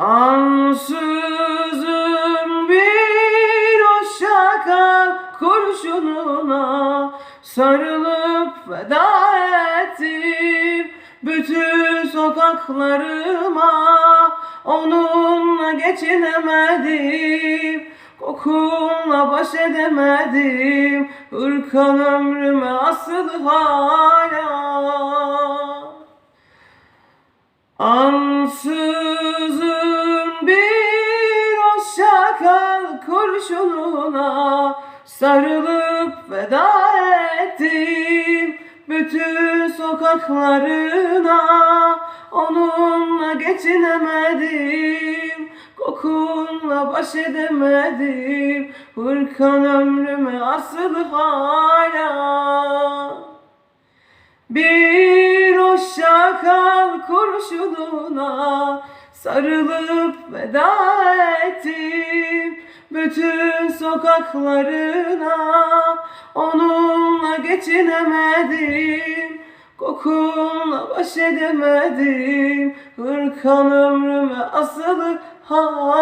Ansızın bir o şakal kurşununa sarılıp veda ettim bütün sokaklarıma. Onunla geçinemedim Kokunla baş edemedim. Hırkan ömrüme asılı hala. Ansızın şakal kurşununa Sarılıp veda ettim. Bütün sokaklarına Onunla geçinemedim. Kokunla baş edemedim. Hırkan ömrüme asılı hala. Bir o şakal kurşununa sarılıp veda ettim bütün sokaklarına onunla geçinemedim. Kokunla baş edemedim. Hırkan ömrüme asılı hala